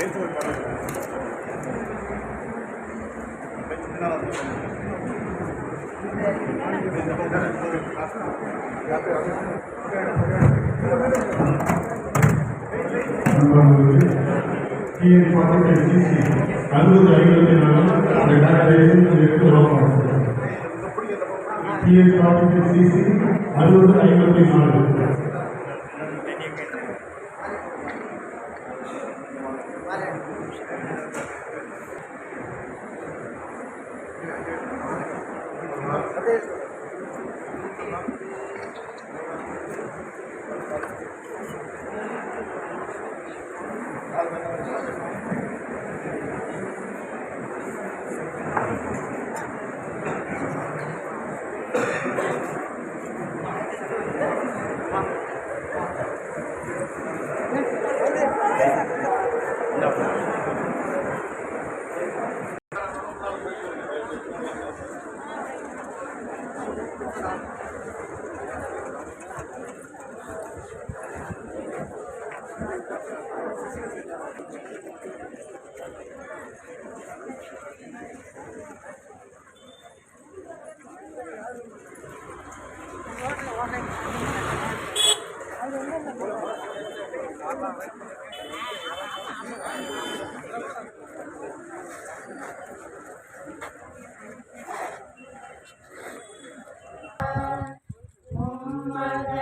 멘트를 받아줘. 멘트 forty CC அறுபது ஐம்பத்தி நாலு உம்மகன் இவற்றென உயிர் துறந்தாசம் உதிரமும் உடலும் வருகின்றார். இறப்பில் அவருடன்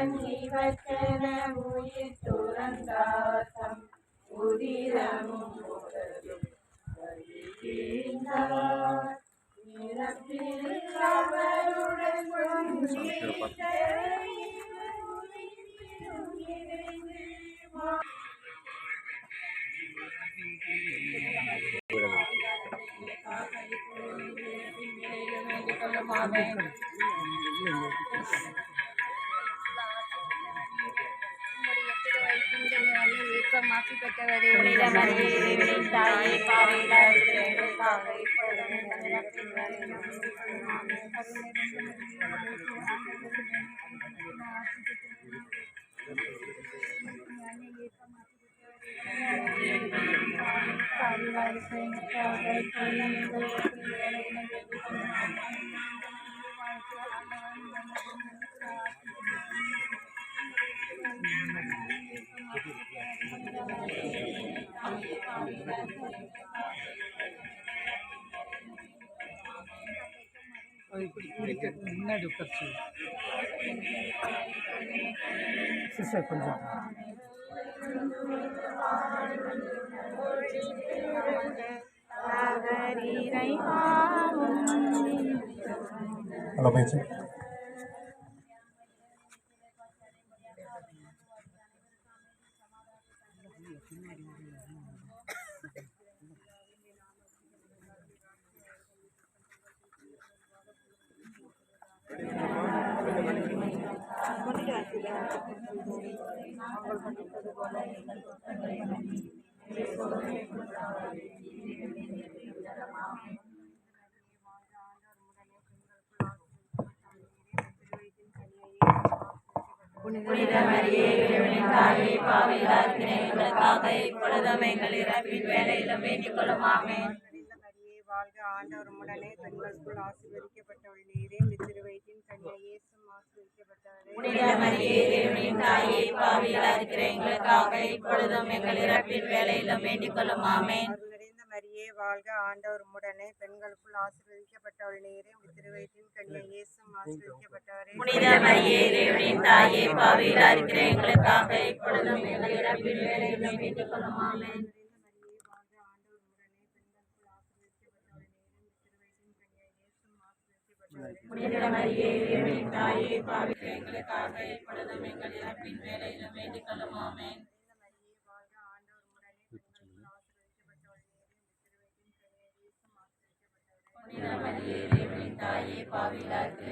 பெற்றவரே மரியே இறைவனின் தாயே பாவிகளாக இருக்கிற எங்களுக்காக இப்பொழுதும் எங்கள் இறப்பின் வேளையிலும் வேண்டிக் கொள்ளும். ஆமென். கருணை கொண்டு பாவிகளாக இருக்கிற எங்களுக்காக இப்பொழுதும் எங்கள் இறப்பின் வேளையிலும் வேண்டிக் கொள்ளும். ஆமென். முன்னாடி உட்கார்ச்சி சிஸ்டர் புனித மரியே இறைவனின் தாயே எங்களுக்காக இப்பொழுதும் எங்கள் இறப்பின் வேண்டிக் வாழ்க ஆண்டவர் உடனே பெண்களுக்குள் ஆசீர்வதிக்கப்பட்டவள் நீரே திருவயிற்றின் கன்னியை இயேசும் தாயே பாவிகளாக இருக்கிற எங்களுக்காக இப்பொழுதும் எங்கள் இறப்பின் வேளையிலும் வேண்டிக் கொள்ளும். நிறைந்த மரியே வாழ்க ஆண்டவர் உடனே பெண்களுக்குள் ஆசீர்வதிக்கப்பட்டவள் நீரே திருவயிற்றின் கன்னியை இயேசும் ஆசீர்வதிக்கப்பட்டவரே. புனித மரியே இறைவனின் தாயே பாவிகளாக இருக்கிற எங்களுக்காக இப்பொழுதும் எங்கள் இறப்பின் வேளையிலும் வேண்டிக் கொள்ளும். ஆமென். புனித இறைவனின் தாயே எங்களுக்காக இப்பொழுதும் எங்கள் இறப்பின் வேண்டிக் இறைவனின் தாயே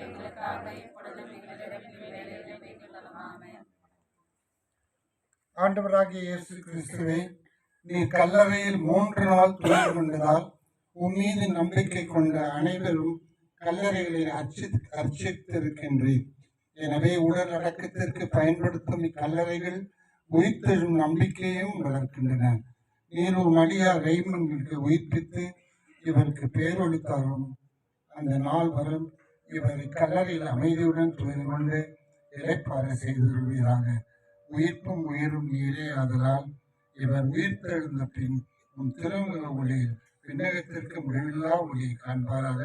எங்களுக்காக இப்பொழுதும் எங்கள் இறப்பின் வேண்டிக் ஆண்டவராகிய இயேசு கிறிஸ்துவே நீ கல்லறையில் மூன்று நாள் துணை கொண்டதால் உன் மீது நம்பிக்கை கொண்ட அனைவரும் கல்லறைகளில் அர்ச்சி அர்ச்சித்திருக்கின்றீர் எனவே உடல் அடக்கத்திற்கு பயன்படுத்தும் இக்கல்லறைகள் உயிர்த்தெழும் நம்பிக்கையும் வளர்க்கின்றன. நீர் ஒரு ரெய்மன்களுக்கு உயிர்ப்பித்து இவருக்கு பேரொழி அந்த நாள் வரும் இவர் இக்கல்லறையில் அமைதியுடன் துயில் கொண்டு இழைப்பார செய்திருவீராக உயிர்ப்பும் உயிரும் நீரே ஆதலால் இவர் உயிர்த்தெழுந்த பின் உன் திருமுக ஒளியில் விண்ணகத்திற்கு முடிவில்லா ஒளியை காண்பாராக.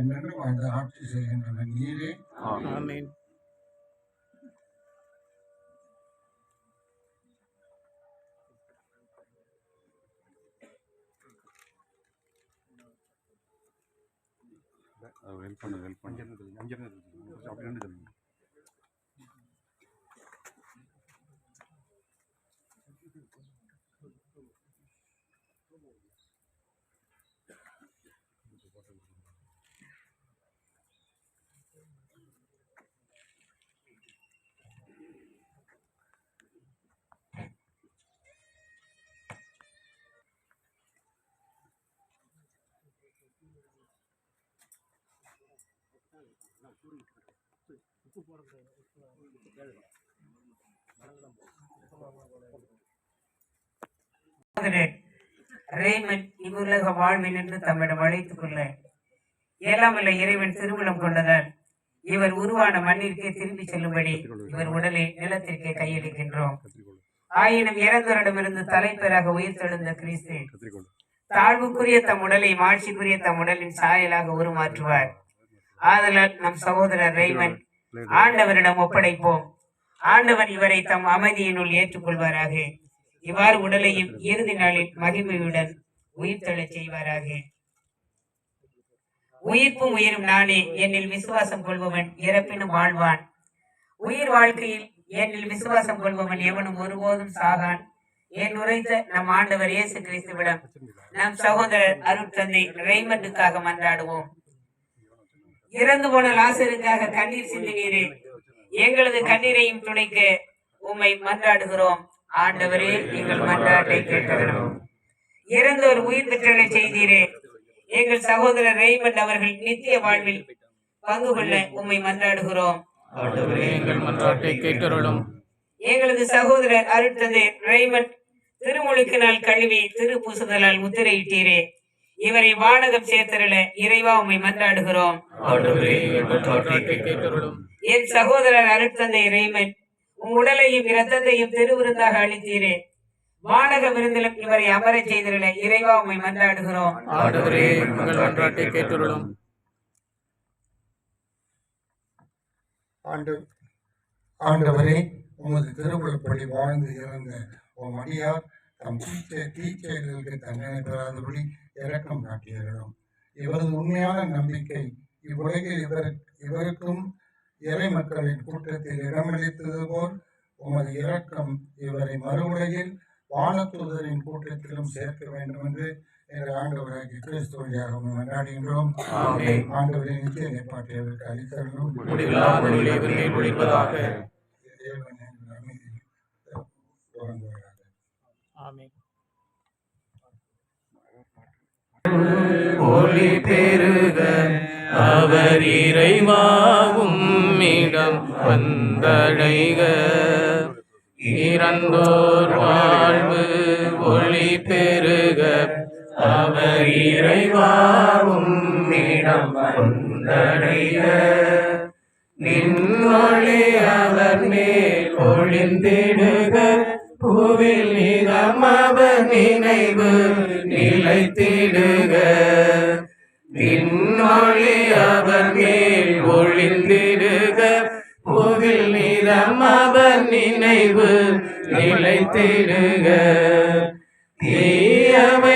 என்று வாழ்ந்து ஆட்சி செய்கின்றனர் நீரே ஆமென் ஹெல்ப் பண்ணு ஹெல்ப் பண்ணு அங்கே இருந்து அப்படி ரேமன் இவ்வுலக வாழ்வின் என்று தம்மிடம் அழைத்துக் கொள்ள இயலாமல்ல இறைவன் திருவுளம் கொண்டதால் இவர் உருவான மண்ணிற்கே திரும்பி செல்லும்படி இவர் உடலை நிலத்திற்கே கையளிக்கின்றோம். ஆயினும் இறந்தவரிடமிருந்து தலைப்பெறாக உயிர்த்தெழுந்த கிறிஸ்து தாழ்வுக்குரிய தம் உடலை மாட்சிக்குரிய தம் உடலின் சாயலாக உருமாற்றுவார். ஆதலால் நம் சகோதரர் ரெய்மன் ஆண்டவரிடம் ஒப்படைப்போம். ஆண்டவர் இவரை தம் அமைதியினுள் ஏற்றுக்கொள்வாராக. இவ்வாறு உடலையும் இறுதி நாளில் மகிமையுடன் உயிர்த்தெழச் செய்வாராக. உயிர்ப்பும் உயிரும் நானே என்னில் விசுவாசம் கொள்பவன் இறப்பினும் வாழ்வான். உயிர் வாழ்க்கையில் என்னில் விசுவாசம் கொள்பவன் எவனும் ஒருபோதும் சாகான். என் உரைத்த நம் ஆண்டவர் இயேசு கிறிஸ்துவிடம் நம் சகோதரர் அருட்தந்தை ரெய்மண்டுக்காக மன்றாடுவோம். இறந்து போன லாசருக்காக கண்ணீர் சிந்தினீரே எங்களது கண்ணீரையும் துடைக்க உம்மை மன்றாடுகிறோம். ஆண்டவரே எங்கள் மன்றாட்டை கேட்டவரும் இறந்தோர் உயிர் பெற்றலை செய்தீரே. எங்கள் சகோதரர் ரெய்மண்ட் அவர்கள் நித்திய வாழ்வில் பங்கு கொள்ள உம்மை மன்றாடுகிறோம். ஆண்டவரே எங்கள் மன்றாட்டை கேட்டருளும். எங்களது சகோதரர் அருட்தந்தை ரெய்மண்ட் திருமுழுக்கு நாள் கழுவி திருப்பூசுதலால் முத்திரையிட்டீரே. இவரை வானகம் சேர்த்தருள இறைவா உம்மை மன்றாடுகிறோம். என் சகோதரர் அருட்தந்தை ரெய்மன் உம் உடலையும் இரத்தத்தையும் திருவிருந்தாக அளித்தீரே. வானக விருந்திலும் இவரை அமரச் செய்திருள இறைவா உம்மை மன்றாடுகிறோம். ஆண்டவரே உமது திருவுளப்படி வாழ்ந்து இறந்த உம் அடியார் தம் தீச்சை தீச்செயல்களுக்கு தண்டனை பெறாதபடி இரக்கம் காட்டியிருக்கிறோம் இவரது உண்மையான நம்பிக்கை இவ்வுலகில் இவர் இவருக்கும் இறை மக்களின் கூட்டத்தில் இடமளித்தது போல் உமது இரக்கம் இவரை மறுவுலகில் வானத்துதரின் கூட்டத்திலும் சேர்க்க வேண்டும் என்று எங்கள் ஆண்டவராகிய கிறிஸ்து வழியாக உம்மை மன்றாடுகின்றோம். ஆமென். ஆண்டவரின் நித்திய நிப்பாட்டை அவருக்கு முடிவில்லாத ஒளியை மேல் ஒளி பெருக அவர் இறைவாவும் இடம் வந்தடைக. இறந்தோர் வாழ்வு ஒளி பெருக அவர் இறைவாவும் இடம் வந்தடைக. நின் ஒளி அவர் மேல் ஒளிந்திடுக பூவில் நிறம் நினைவு நிலைத்திடுக. விண்ணொளி அவர் மேல் ஒளிந்திடுக. பூவில் நிறம் நினைவு நிலைத்திடுக. தீயவை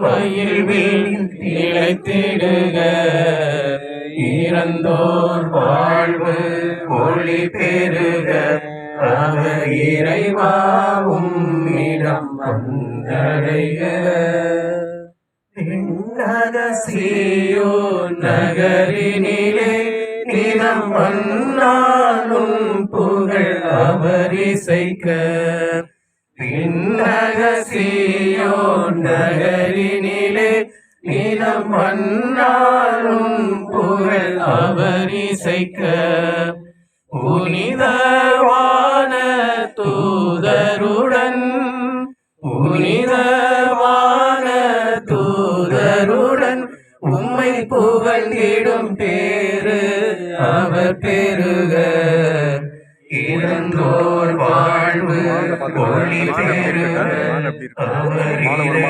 பயில்வில் நிலைத்திடுக. இறந்தோர் வாழ்வு ஒளி பெருக அவர் இறைவாவும் இடம் வந்தடைய நகசியோ நகரினிலே நிதம் வந்தாலும் புகழ் அவரிசைக்க விண்ணகசியோ நகரினிலே நிலம் வந்தாலும் புகழ் அவரிசைக்க புனிதவான தூதருடன் புனிதவான தூதருடன் உம்மை புகழ்ந்திடும் பேரு அவர் பெருக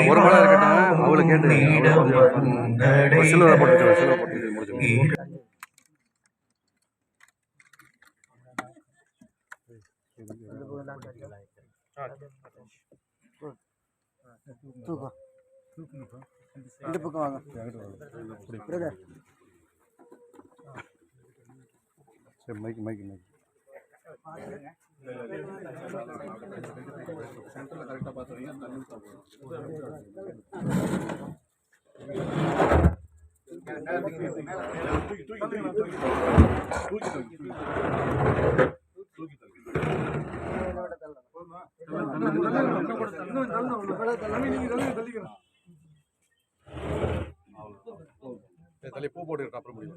ஒரு மழை இருக்கட்டும் அவளுக்கு கேட்டு இடம் போட்டு சில்வர் போட்டு முடிச்சு இந்த பக்கம் வாங்க சரி மைக் மைக் மைக் தள்ளி பூ போட்டு அப்புறம் முடியும்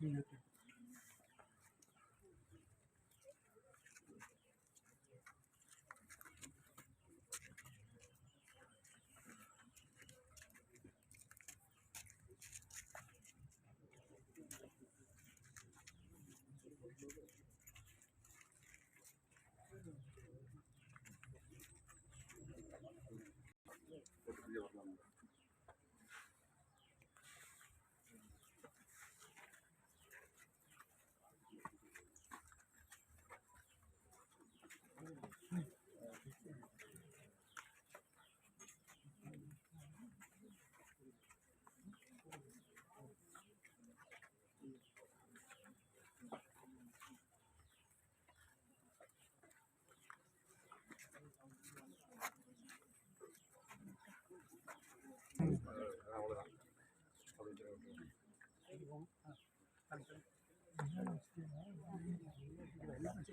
Yeah.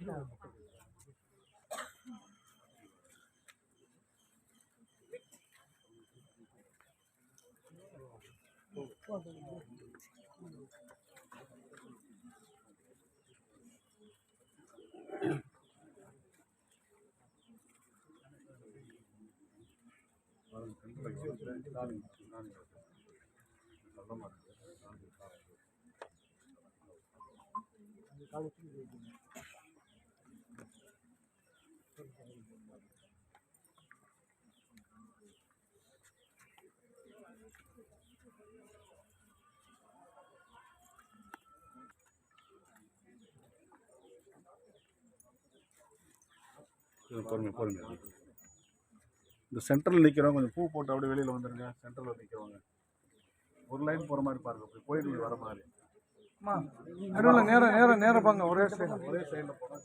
இருந்து பொறுமை பொறுமை இந்த சென்டரில் நிற்கிறவங்க கொஞ்சம் பூ போட்டு அப்படியே வெளியில் வந்துருங்க. சென்டரில் நிற்கிறவங்க ஒரு லைன் போகிற மாதிரி பாருங்க. போயிட்டு வர மாதிரி. நேரம் நேரம் நேரம் பாங்க ஒரே சைடு ஒரே சைடில் போனால்